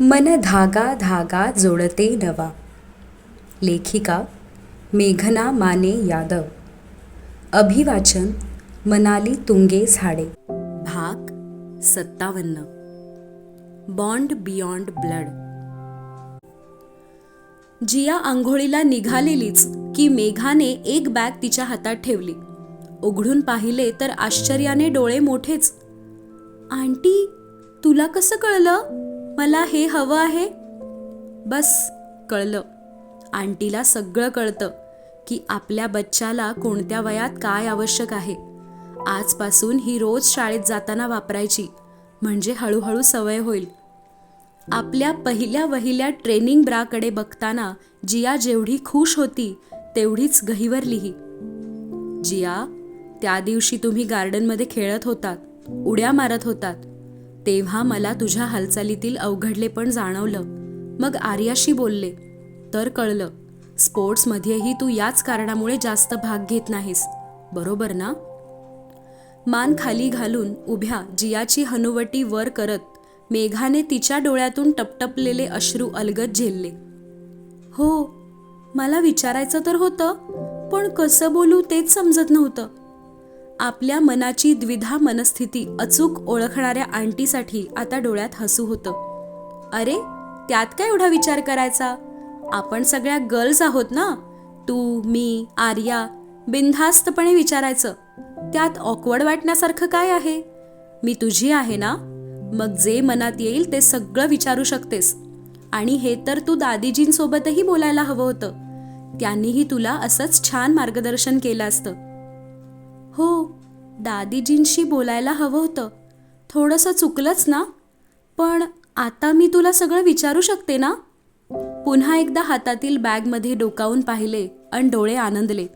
मन धागा धागा जोडते नवा. लेखिका मेघना माने यादव. अभिवाचन मनाली तुंगे झाडे. भाग सत्तावन्न. Bond beyond blood. जिया आंघोळीला निघालेलीच की मेघाने एक बॅग तिच्या हातात ठेवली. उघडून पाहिले तर आश्चर्याने डोळे मोठेच. आंटी तुला कसं कळलं? मला हे हवं आहे. बस कळलं. आंटीला सगळं कळतं की आपल्या बच्चाला कोणत्या वयात काय आवश्यक आहे. आजपासून ही रोज शाळेत जाताना वापरायची म्हणजे हळूहळू सवय होईल. आपल्या पहिल्या वहिल्या ट्रेनिंग ब्राकडे बघताना जिया जेवढी खुश होती तेवढीच गहिवरलीही जिया त्या दिवशी तुम्ही गार्डनमध्ये खेळत होतात उड्या मारत होतात. तेव्हा मला तुझ्या हालचालीतील अवघडलेपण जाणवलं. मग आर्याशी बोलले तर कळलं. स्पोर्ट्समध्येही तू याच कारणामुळे जास्त भाग घेत नाहीस. बरोबर ना? मान खाली घालून उभ्या जियाची हनुवटी वर करत मेघाने तिच्या डोळ्यातून टपटपलेले अश्रू अलगद झेलले. हो मला विचारायचं तर होतं पण कसं बोलू तेच समजत नव्हतं. आपल्या मनाची द्विधा मनस्थिती अचूक ओळखणाऱ्या आंटीसाठी आता डोळ्यात हसू होतं. अरे त्यात काय एवढा विचार करायचा? आपण सगळ्या गर्ल्स आहोत ना? तू मी आर्या बिनधास्तपणे विचारायचं. त्यात ऑकवर्ड वाटण्यासारखं काय आहे? मी तुझी आहे ना? मग जे मनात येईल ते सगळं विचारू शकतेस. आणि हे तर तू दादीजींसोबतही बोलायला हवं होतं. त्यांनीही तुला असंच छान मार्गदर्शन केलं असतं. हो दादीजींशी बोलायला हवं होतं. थोडंसं चुकलंच ना? पण आता मी तुला सगळं विचारू शकते ना? पुन्हा एकदा हातातील बॅगमध्ये डोकावून पाहिले आणि डोळे आनंदले.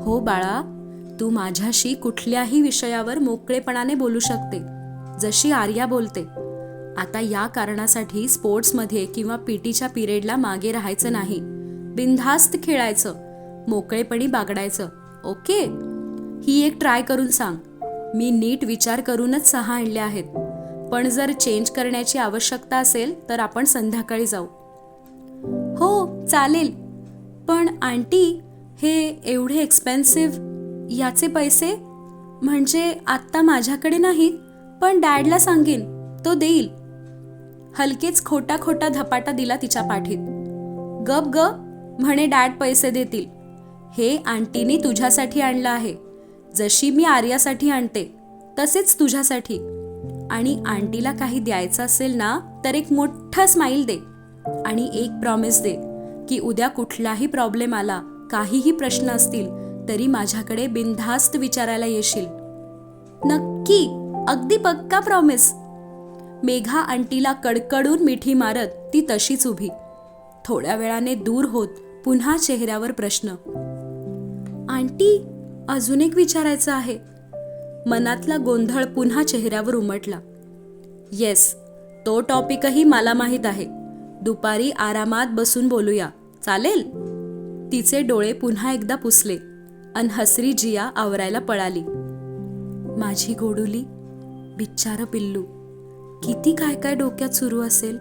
हो बाळा तू माझ्याशी कुठल्याही विषयावर मोकळेपणाने बोलू शकते जशी आर्या बोलते. आता या कारणासाठी स्पोर्ट्समध्ये किंवा पीटीच्या पिरियडला मागे राहायचं नाही. बिनधास्त खेळायचं मोकळेपणी बागडायचं ओके? ही एक ट्राय करून सांग. मी नीट विचार करूनच सहा आणल्या आहेत. पण जर चेंज करण्याची आवश्यकता असेल तर आपण संध्याकाळी जाऊ. हो चालेल. पण आंटी हे एवढे एक्सपेन्सिव्ह याचे पैसे? म्हणजे आत्ता माझ्याकडे नाहीत पण डॅडला सांगेन तो देईल. हलकेच खोटा खोटा धपाटा दिला तिच्या पाठीत. गप ग म्हणे डॅड पैसे देतील. हे आंटीने तुझ्यासाठी आणलं आहे. जशी मी आर्यासाठी आणते तसेच तुझ्यासाठी. आणि आंटीला काही द्यायचं असेल ना तर एक मोठा स्माईल दे. आणि एक प्रॉमिस दे की उद्या कुठलाही प्रॉब्लेम आला काहीही प्रश्न असतील तरी माझ्याकडे बिनधास्त विचारायला येशील. नक्की अगदी पक्का प्रॉमिस मेघा आंटीला कडकडून मिठी मारत ती तशीच उभी. थोड्या वेळाने दूर होत पुन्हा चेहऱ्यावर प्रश्न. आंटी अजून एक विचारायचं आहे. मनातला गोंधळ पुन्हा चेहऱ्यावर उमटला. येस तो टॉपिकही मला माहीत आहे. दुपारी आरामात बसून बोलूया. चालेल? तिचे डोळे पुन्हा एकदा पुसले अन हसरी जिया आवरायला पळाली. माझी गोडुली बिच्चार पिल्लू किती काय काय डोक्यात सुरू असेल?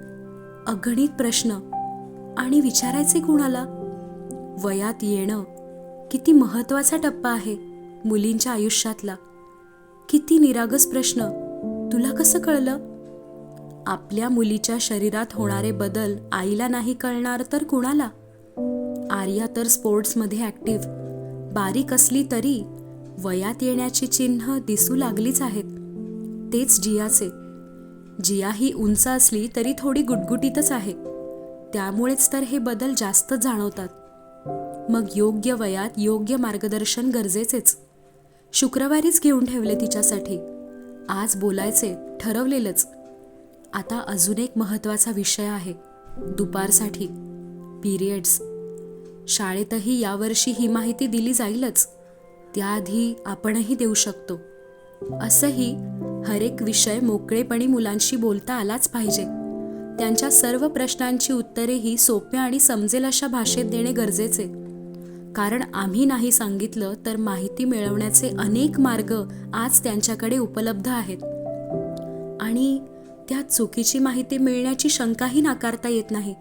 अगणित प्रश्न. आणि विचारायचे कुणाला? वयात येणं. किती महत्त्वाचा टप्पा आहे मुलींच्या आयुष्यातला. किती निरागस प्रश्न. तुला कसं कळलं? आपल्या मुलीच्या शरीरात होणारे बदल आईला नाही कळणार तर कुणाला? आर्या तर स्पोर्ट्समध्ये ॲक्टिव्ह. बारीक असली तरी वयात येण्याची चिन्ह दिसू लागलीच आहेत. तेच जियाचे. जिया ही उंच असली तरी थोडी गुटगुटीतच आहे. त्यामुळेच तर हे बदल जास्त जाणवतात. मग योग्य वयात योग्य मार्गदर्शन गरजेचेच. शुक्रवारीच घेऊन ठेवले तिच्यासाठी. आज बोलायचे ठरवलेलंच. आता अजून एक महत्त्वाचा विषय आहे. दुपारसाठी. पिरियड्स शाळेतही यावर्षी ही माहिती दिली जाईलच. त्याआधी आपणही देऊ शकतो. असंही हरेक विषय मोकळेपणी मुलांशी बोलता आलाच पाहिजे. त्यांच्या सर्व प्रश्नांची उत्तरेही सोप्या आणि समजेल अशा भाषेत देणे गरजेचे. कारण आम्ही नाही सांगितलं तर माहिती मिळवण्याचे अनेक मार्ग आज त्यांच्याकडे उपलब्ध आहेत. आणि त्यात चुकीची माहिती मिळण्याची शंकाही नाकारता येत नाही.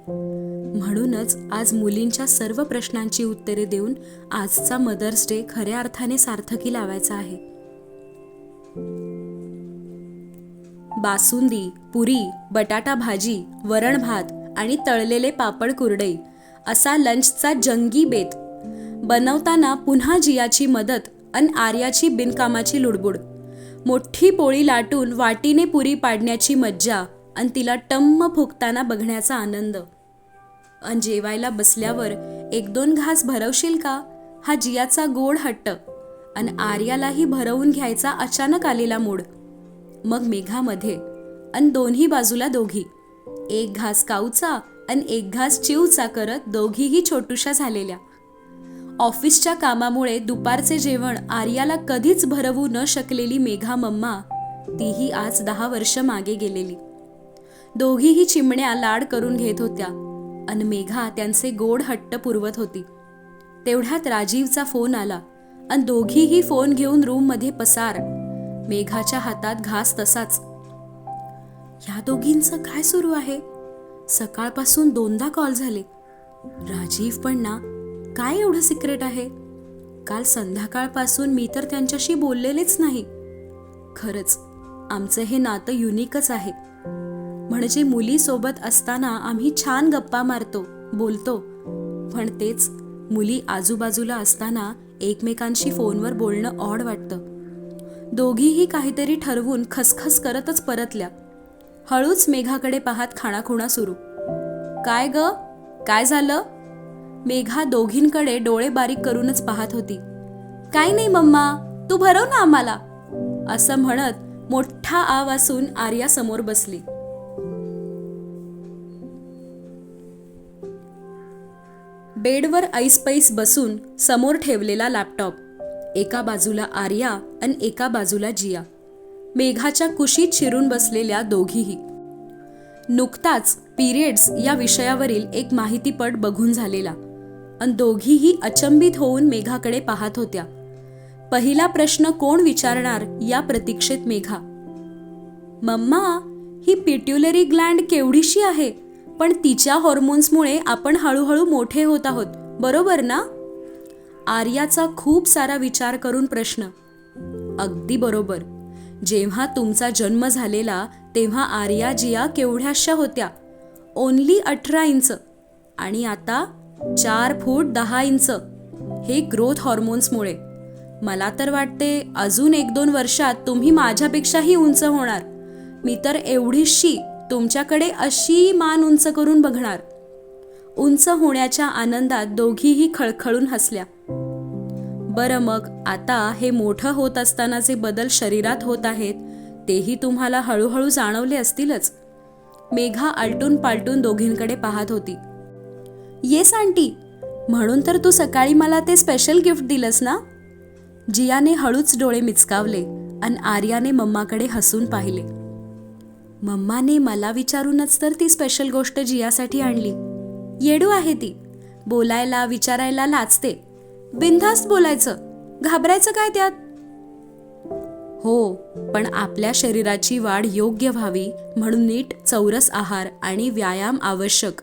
म्हणूनच आज मुलींच्या सर्व प्रश्नांची उत्तरे देऊन आजचा मदर्स डे खऱ्या अर्थाने सार्थकी लावायचा आहे. बासुंदी पुरी बटाटा भाजी वरण भात आणि तळलेले पापड कुरडई असा लंचचा जंगी बेत बनवताना पुन्हा जियाची मदत अन आर्याची बिनकामाची लुडबुड. मोठी पोळी लाटून वाटीने पुरी पाडण्याची मज्जा अन तिला टम्म फुकताना बघण्याचा आनंद. अन जेवायला बसल्यावर एक दोन घास भरवशील का? हा जियाचा गोड हट्ट. अन आर्यालाही भरवून घ्यायचा अचानक आलेला मूड. मग मेघामध्ये अन दोन्ही बाजूला दोघी. एक घास काऊचा अन एक घास चिवचा करत दोघीही छोटूशा झालेल्या. ऑफिसच्या कामामुळे दुपारचे जेवण आर्याला कधीच भरवू न शकलेली मेघा मम्मा तीही आज दहा वर्ष मागे गेलेली. दोघीही चिमण्या लाड करून घेत होत्या अन मेघा त्यांचे गोड हट्ट पुरवत होती. तेवढ्यात राजीवचा फोन आला अन दोघीही फोन घेऊन रूममध्ये पसार मेघाच्या हातात घास तसाच. ह्या दोघींचं काय सुरू आहे? सकाळपासून दोनदा कॉल झाले. राजीव पण ना काय एवढं सिक्रेट आहे? काल संध्याकाळपासून मी तर त्यांच्याशी बोललेलेच नाही. खरंच आमचं हे नातं युनिकच आहे. म्हणजे मुलीसोबत असताना आम्ही छान गप्पा मारतो बोलतो. पण तेच मुली आजूबाजूला असताना एकमेकांशी फोनवर बोलणं ऑड वाटतं. दोघीही काहीतरी ठरवून खसखस करतच परतल्या. हळूच मेघाकडे पाहत खाणाखुणा सुरू. काय ग? काय झालं? मेघा दोघींकडे डोळे बारीक करूनच पाहत होती. काय नाही मम्मा. तू भरव ना आम्हाला. असं म्हणत मोठा आव असून आर्या समोर बसली. बेडवर ऐसपैस बसून समोर ठेवलेला लॅपटॉप. एका बाजूला आर्या आणि एका बाजूला जिया. मेघाच्या कुशीत शिरून बसलेल्या दोघीही. नुकताच पिरियड्स या विषयावरील एक माहितीपट बघून झालेला. अन दोघीही अचंबित होऊन मेघाकडे पाहत होत्या. पहिला प्रश्न कोण विचारणार या प्रतीक्षेत मेघा. मम्मा ही पिट्युलरी ग्लँड केवढीशी आहे पण तिच्या हॉर्मोन्समुळे आपण हळूहळू मोठे होत आहोत बरोबर ना? आर्याचा खूप सारा विचार करून प्रश्न. अगदी बरोबर. जेव्हा तुमचा जन्म झालेला तेव्हा आर्या जिया केवढ्याशा होत्या. ओन्ली अठरा इंच आणि आता? चार फूट दहा इंच. हे ग्रोथ हॉर्मोन्समुळे मला तर वाटते अजून एक दोन वर्षात तुम्ही माझ्यापेक्षाही उंच होणार. मी तर एवढीशी तुमच्याकडे अशी मान उंच करून बघणार. उंच होण्याच्या आनंदात दोघीही खळखळून हसल्या. बरं मग आता हे मोठं होत असताना जे बदल शरीरात होत आहेत तेही तुम्हाला हळूहळू जाणवले असतीलच. मेघा आलटून पालटून दोघींकडे पाहत होती. Yes aunty. म्हणून तर तू सकाळी मला ते स्पेशल गिफ्ट दिलंस ना? जियाने हळूच डोळे मिचकावले आणि आर्याने मम्माकडे हसून पाहिले. मम्माने मला विचारूनच तर ती स्पेशल गोष्ट जियासाठी आणली. येडू आहे ती. बोलायला विचारायला लाचते बिनधास्त बोलायचं. घाबरायचं काय त्यात? हो पण आपल्या शरीराची वाढ योग्य व्हावी म्हणून नीट चौरस आहार आणि व्यायाम आवश्यक.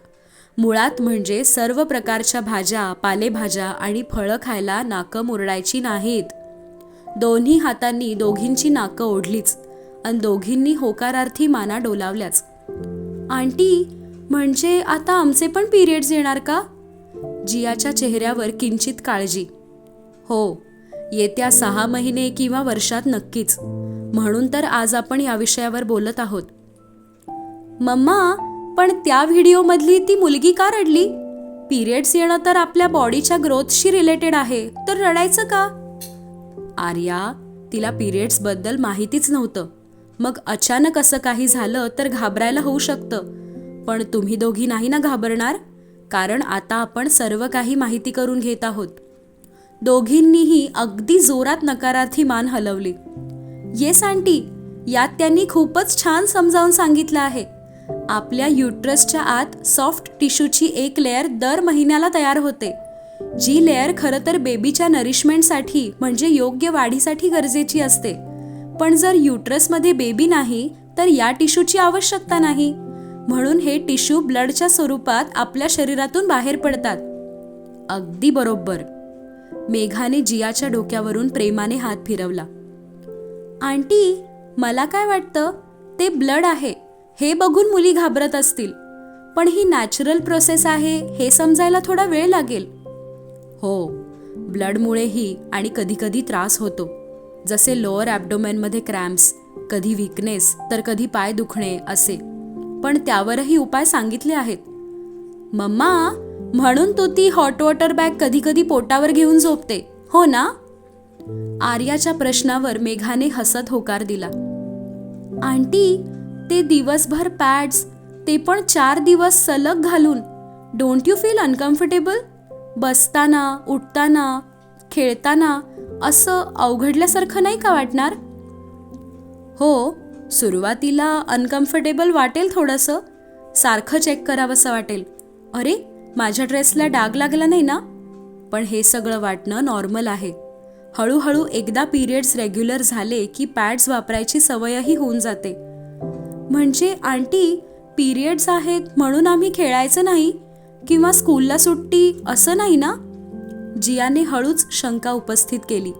मुळात म्हणजे सर्व प्रकारच्या भाज्या पालेभाज्या आणि फळं खायला नाकं मुरडायची नाहीत. दोन्ही हातांनी दोघींची नाकं ओढलीच आणि दोघींनी होकारार्थी माना डोलावल्याच. आंटी म्हणजे आता आमचे पण पिरियड्स येणार का? जियाच्या चेहऱ्यावर किंचित काळजी. हो येत्या सहा महिने किंवा वर्षात नक्कीच. म्हणून तर आज आपण या विषयावर बोलत आहोत. मम्मा पण त्या व्हिडिओमधली ती मुलगी का रडली? पिरियड्स येणं तर आपल्या बॉडीच्या ग्रोथशी रिलेटेड आहे तर रडायचं का? आर्या तिला पिरियड्सबद्दल माहितीच नव्हतं. मग अचानक असं काही झालं तर घाबरायला होऊ शकतं. पण तुम्ही दोघी नाही ना घाबरणार? कारण आता आपण सर्व काही माहिती करून घेत आहोत. दोघींनीही अगदी जोरात नकारार्थी मान हलवली. Yes aunty. यात त्यांनी खूपच छान समजावून सांगितलं आहे. आपल्या युट्रसच्या आत सॉफ्ट टिश्यूची एक लेअर दर महिन्याला तयार होते. जी लेअर खरं तर बेबीच्या नरिशमेंटसाठी म्हणजे योग्य वाढीसाठी गरजेची असते. पण जर युट्रसमध्ये बेबी नाही तर या टिश्यूची आवश्यकता नाही. म्हणून हे टिश्यू ब्लडच्या स्वरूपात आपल्या शरीरातून बाहेर पडतात. अगदी बरोबर. मेघाने जियाच्या डोक्यावरून प्रेमाने हात फिरवला. आंटी मला काय वाटतं? ते ब्लड आहे. हे बघून मुली घाबरत असतील. पण ही नॅचरल प्रोसेस आहे हे समजायला थोडा वेळ लागेल. हो ब्लडमुळेही आणि कधीकधी त्रास होतो. जसे लोअर ॲबडोमेनमध्ये क्रॅम्प्स कधी विकनेस तर कधी पाय दुखणे असे. पण त्यावरही उपाय सांगितले आहेत. मम्मा म्हणून तू ती हॉट वॉटर बॅग कधी कधी पोटावर घेऊन झोपते हो ना? आर्याच्या प्रश्नावर मेघाने हसत होकार दिला. आंटी ते दिवसभर पॅड्स ते पण चार दिवस सलग घालून. डोंट यू फील अनकम्फर्टेबल बसताना उठताना खेळताना असं अवघडल्यासारखं नाही का वाटणार? हो सुरुवातीला अनकम्फर्टेबल वाटेल थोडंसं. सारखं चेक करावंसं वाटेल. अरे माझ्या ड्रेसला डाग लागला नाही ना? पण हे सगळं वाटणं नॉर्मल आहे. हळूहळू एकदा पिरियड्स रेग्युलर झाले की पॅड्स वापरायची सवयही होऊन जाते. म्हणजे आंटी पिरियड्स आहेत म्हणून आम्ही खेळायचं नाही किंवा स्कूलला सुट्टी असं नाही ना? जियाने हळूच शंका उपस्थित केली.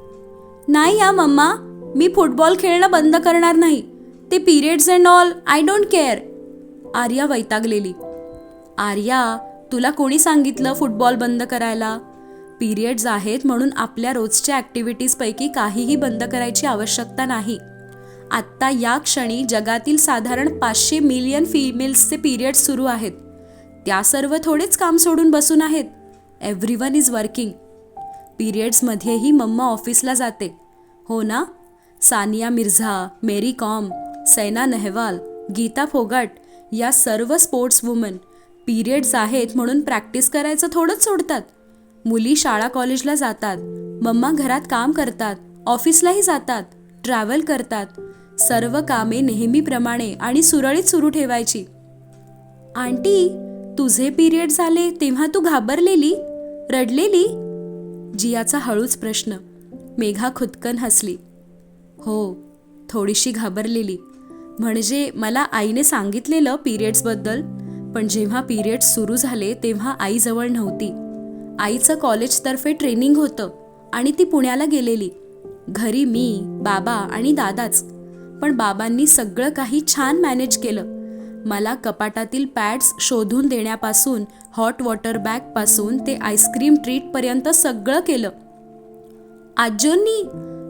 नाही या मम्मा मी फुटबॉल खेळणं बंद करणार नाही. ते periods and all I don't care Arya वैतागलेली. Arya तुला कोणी सांगितलं फुटबॉल बंद करायला? पिरियड्स आहेत म्हणून आपल्या रोजच्या ॲक्टिव्हिटीजपैकी काहीही बंद करायची आवश्यकता नाही. आत्ता या क्षणी जगातील साधारण पाचशे मिलियन फिमेल्सचे पिरियड्स सुरू आहेत. त्या सर्व थोडेच काम सोडून बसून आहेत. एव्हरी वन इज वर्किंग पिरियड्समध्येही मम्मा ऑफिसला जाते. हो ना? सानिया मिर्झा मेरी कॉम सैना नेहवाल गीता फोगाट या सर्व स्पोर्ट्स वुमन पिरियड्स आहेत म्हणून प्रॅक्टिस करायचं थोडंच सोडतात. मुली शाळा कॉलेजला जातात. मम्मा घरात काम करतात. ऑफिसलाही जातात. ट्रॅव्हल करतात. सर्व कामे नेहमीप्रमाणे आणि सुरळीत सुरू ठेवायची. आंटी तुझे पिरियड झाले तेव्हा तू घाबरलेली? रडलेली? जियाचा हळूच प्रश्न. मेघा खुदकन हसली. हो थोडीशी घाबरलेली. म्हणजे मला आईने सांगितलेलं पिरियड्सबद्दल? पण जेव्हा पिरियड्स सुरू झाले तेव्हा आईजवळ नव्हती. आईचं कॉलेजतर्फे ट्रेनिंग होतं आणि ती पुण्याला गेलेली. घरी मी बाबा आणि दादाच. पण बाबांनी सगळं काही छान मॅनेज केलं. मला कपाटातील पॅड्स शोधून देण्यापासून हॉट वॉटर बॅगपासून ते आईस्क्रीम ट्रीटपर्यंत सगळं केलं. आजोंनी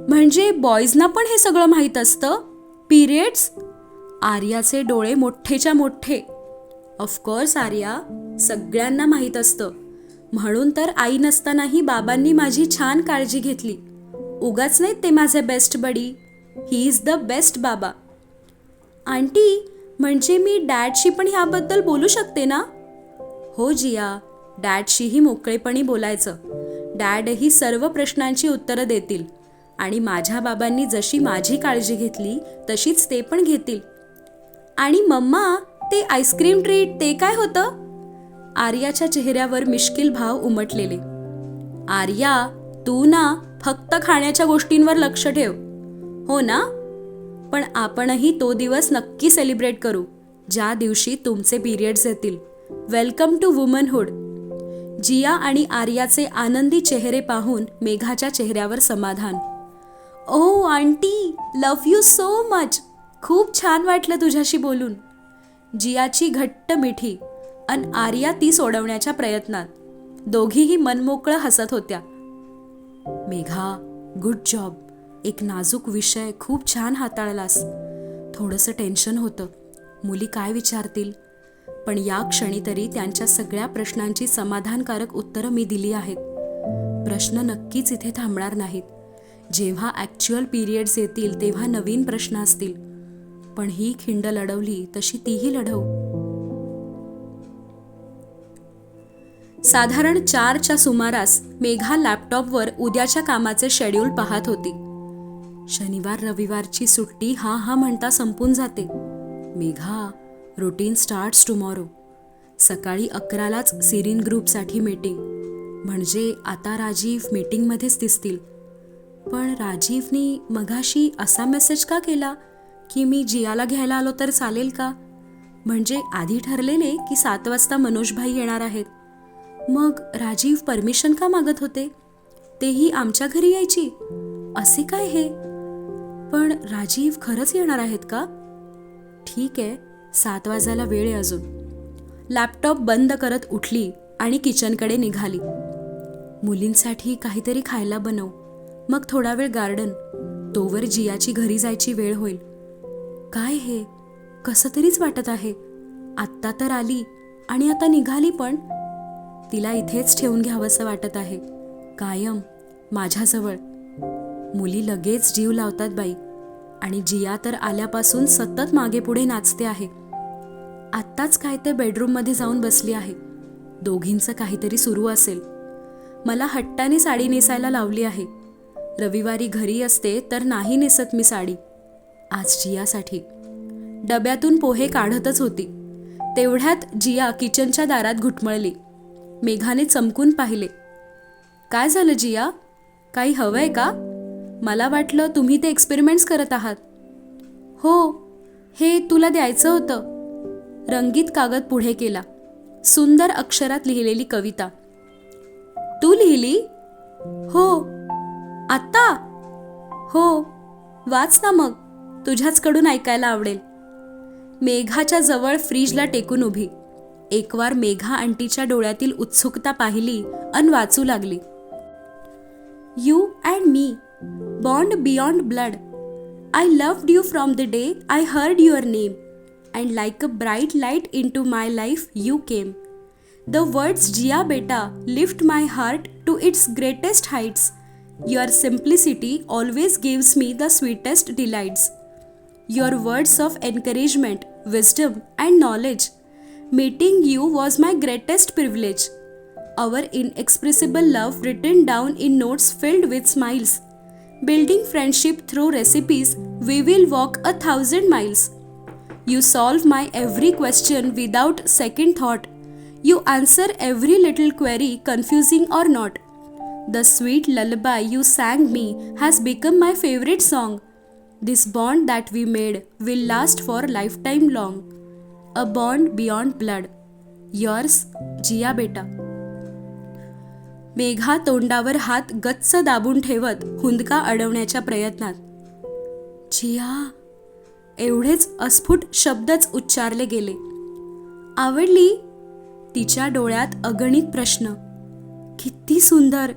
म्हणजे बॉईजना पण हे सगळं माहीत असतं? पिरियड्स आर्याचे डोळे मोठेच्या मोठे. ऑफकोर्स आर्या सगळ्यांना माहीत असतं. म्हणून तर आई नसतानाही बाबांनी माझी छान काळजी घेतली. उगाच नाहीत ते माझे best buddy he is the best बाबा. आंटी म्हणजे मी डॅडशी पण ह्याबद्दल बोलू शकते ना? हो जिया डॅडशीही मोकळेपणी बोलायचं. डॅडही सर्व प्रश्नांची उत्तरं देतील. आणि माझ्या बाबांनी जशी माझी काळजी घेतली तशीच ते पण घेतील. आणि मम्मा ते आईस्क्रीम ट्रीट ते काय होतं? आर्याच्या चेहऱ्यावर मिश्किल भाव उमटलेले. आर्या तू ना फक्त खाण्याच्या गोष्टींवर लक्ष ठेव. हो ना? पण आपणही तो दिवस नक्की सेलिब्रेट करू ज्या दिवशी तुमचे पिरियड्स येतील. वेलकम टू वुमनहूड जिया आणि आर्याचे आनंदी चेहरे पाहून मेघाच्या चेहऱ्यावर समाधान. ओ aunty love you so much खूप छान वाटलं तुझ्याशी बोलून. जियाची घट्ट मिठी अन आर्या ती सोडवण्याच्या प्रयत्नात. दोघीही मनमोकळं हसत होत्या. मेघा गुड जॉब एक नाजूक विषय खूप छान हाताळलास. थोडंसं टेन्शन होतं. मुली काय विचारतील? पण या क्षणी तरी त्यांच्या सगळ्या प्रश्नांची समाधानकारक उत्तरं मी दिली आहेत. प्रश्न नक्कीच इथे थांबणार नाहीत. जेव्हा ॲक्च्युअल पिरियड्स येतील तेव्हा नवीन प्रश्न असतील. पण ही खिंड लढवली तशी तीही लढवू. साधारण चारच्या सुमारास मेघा लॅपटॉपवर उद्याच्या कामाचे शेड्यूल पाहत होती. शनिवार रविवारची सुट्टी हा हा म्हणता संपून जाते. मेघा रुटीन स्टार्ट्स टुमॉरो सकाळी अकरालाच सिरीन ग्रुपसाठी मीटिंग म्हणजे आता राजीव मीटिंगमध्येच दिसतील. पण राजीवनी मघाशी असा मेसेज का केला? की मी जियाला घ्यायला आलो तर चालेल का? म्हणजे आधी ठरलेले की सात वाजता मनोजभाई येणार आहेत. मग राजीव परमिशन का मागत होते? तेही आमच्या घरी यायची? असे काय हे? पण राजीव खरंच येणार आहेत का? ठीक आहे सात वाजायला वेळ आहे अजून. लॅपटॉप बंद करत उठली आणि किचनकडे निघाली. मुलींसाठी काहीतरी खायला बनव. मग थोडा वेळ गार्डन. तोवर जियाची घरी जायची वेळ होईल. काय हे? कसं तरीच वाटत आहे. आत्ता तर आली आणि आता निघाली पण. तिला इथेच ठेवून घ्यावंसं वाटत आहे. कायम माझ्याजवळ. मुली लगेच जीव लावतात बाई. आणि जिया तर आल्यापासून सतत मागे पुढे नाचते आहे. आत्ताच काय ते बेडरूममध्ये जाऊन बसली आहे. दोघींचं काहीतरी सुरू असेल. मला हट्टाने साडी नेसायला लावली आहे. रविवारी घरी असते तर नाही नेसत मी साडी. आज जियासाठी. डब्यातून पोहे काढतच होती. तेवढ्यात जिया किचनच्या दारात घुटमळली. मेघाने चमकून पाहिले. काय झालं जिया? काही हवंय का? मला वाटलं तुम्ही ते एक्सपेरिमेंट्स करत आहात. हो हे तुला द्यायचं होतं. रंगीत कागद पुढे केला. सुंदर अक्षरात लिहिलेली कविता. तू लिहिली? हो. आत्ता? हो. वाच ना मग. तुझ्याचकडून ऐकायला आवडेल. मेघाच्या जवळ फ्रीजला टेकून उभी. एकवार मेघा आंटीच्या डोळ्यातील उत्सुकता पाहिली अन वाचू लागली. You and me bond beyond blood. I loved you from the day I heard your name, and like a bright light into my life, you came. The words "Gia, Beta lift my heart to its greatest heights. Your simplicity always gives me the sweetest delights. Your words of encouragement, wisdom, and knowledge. Meeting you was my greatest privilege. Our inexpressible love written down in notes filled with smiles Building friendship through recipes, we will walk a thousand miles. You solve my every question without second thought. You answer every little query, confusing or not. The sweet lullaby you sang me has become my favorite song. This bond that we made will last for a lifetime long. A bond beyond blood. Yours, Jia Beta. Megha तोंडावर हात गच्च दाबून ठेवत हुंदका अडवण्याच्या प्रयत्नात. जिया एवढेच अस्फुट शब्दच उच्चारले गेले. आवडली? तिच्या डोळ्यात अगणित प्रश्न. किती सुंदर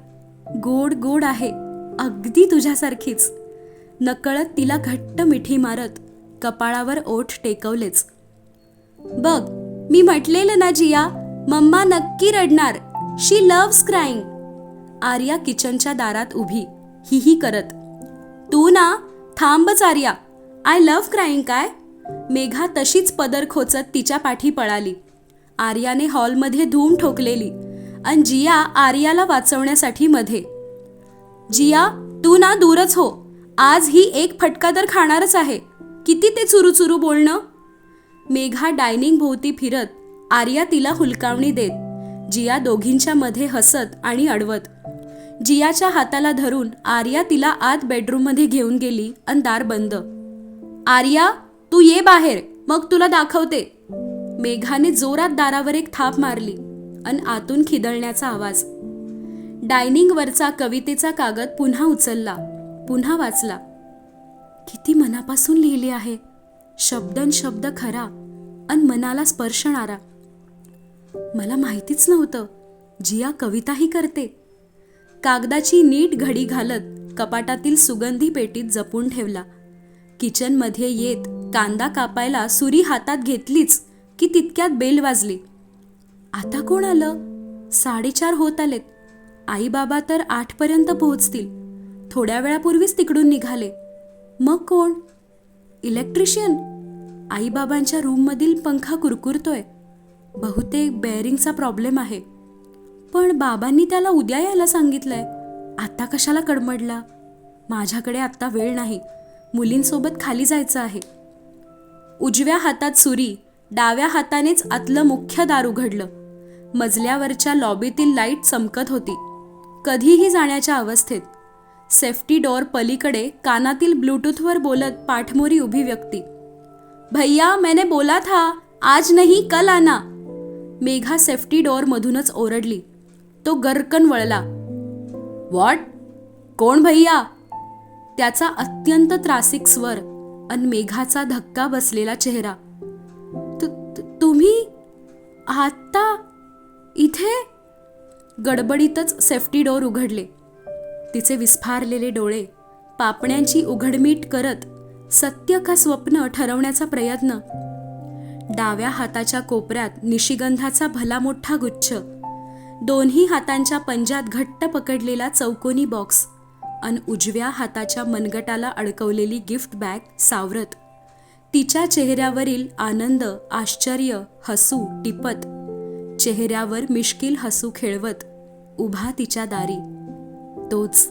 गोड गोड आहे अगदी तुझ्यासारखीच. नकळत तिला घट्ट मिठी मारत कपाळावर ओठ टेकवलेच. बघ मी म्हटलेलं ना जिया मम्मा नक्की रडणार. शी लव्स क्राईंग आर्या किचनच्या दारात उभी. ही ही करत. तू ना थांबच आर्या. आय लव्ह क्राईंग काय? मेघा तशीच पदर खोचत तिच्या पाठी पळाली. आर्याने हॉलमध्ये धूम ठोकलेली. आणि जिया आर्याला वाचवण्यासाठी मध्ये जिया तू ना दूरच हो. आज ही एक फटका तर खाणारच आहे. किती ते चुरू चुरू बोलणं? मेघा डायनिंग भोवती फिरत आर्या तिला हुलकावणी देत. जिया दोघींच्या मध्ये हसत आणि अडवत. जियाच्या हाताला धरून आर्या तिला आत बेडरूममध्ये घेऊन गेली अन दार बंद. आर्या तू ये बाहेर मग तुला दाखवते. मेघाने जोरात दारावर एक थाप मारली अन आतून खिदळण्याचा आवाज. डायनिंगवरचा कवितेचा कागद पुन्हा उचलला पुन्हा वाचला. किती मनापासून लिहिली आहे. शब्दन शब्द खरा अन मनाला स्पर्शणारा मला माहितीच नव्हतं. जिया कविताही करते. कागदाची नीट घडी घालत कपाटातील सुगंधी पेटीत जपून ठेवला. किचनमध्ये येत कांदा कापायला सुरी हातात घेतलीच की तितक्यात बेल वाजली. आता कोण आलं? साडेचार होत आलेत. आईबाबा तर आठपर्यंत पोहोचतील. थोड्या वेळापूर्वीच तिकडून निघाले. मग कोण? इलेक्ट्रिशियन? आईबाबांच्या रूममधील पंखा कुरकुरतोय. बहुतेक बेअरिंगचा प्रॉब्लेम आहे. पण बाबांनी त्याला उद्या यायला सांगितलंय. आता कशाला कडमडला? माझ्याकडे आत्ता वेळ नाही. मुलींसोबत खाली जायचं आहे. उजव्या हातात सुरी डाव्या हातानेच आतलं मुख्य दार उघडलं. मजल्यावरच्या लॉबीतील लाइट चमकत होती. कधीही जाण्याच्या अवस्थेत सेफ्टी डोअर पलीकडे कानातील ब्लूटूथवर बोलत पाठमोरी उभी व्यक्ती. भैया मैंने बोला था आज नहीं कल आना. मेघा सेफ्टी डोअर मधूनच ओरडली. तो गरकन वळला. व्हॉट कोण भैया? त्याचा अत्यंत त्रासिक स्वर अन मेघाचा धक्का बसलेला चेहरा. तु- तु- तुम्ही? आता इथे? गडबडीतच सेफ्टी डोअर उघडले. तिचे विस्फारलेले डोळे पापण्यांची उघडमीट करत सत्य का स्वप्न ठरवण्याचा प्रयत्न डाव्या हाताच्या कोपऱ्यात निशिगंधाचा भला मोठा गुच्छ. दोन्ही हातांच्या पंजात घट्ट पकडलेला चौकोनी बॉक्स अन उजव्या हाताच्या मनगटाला अडकवलेली गिफ्ट बॅग सावरत. तिच्या चेहऱ्यावरील आनंद आश्चर्य हसू टिपत. चेहऱ्यावर मिश्किल हसू खेळवत. उभा तिच्या दारी. तोच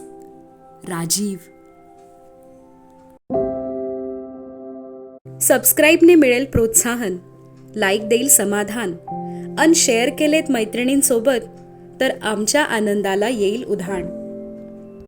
राजीव. सबस्क्राईबने मिळेल प्रोत्साहन. लाईक देईल समाधान. अन शेअर केलेत मैत्रिणींसोबत तर आमच्या आनंदाला येईल उधाण.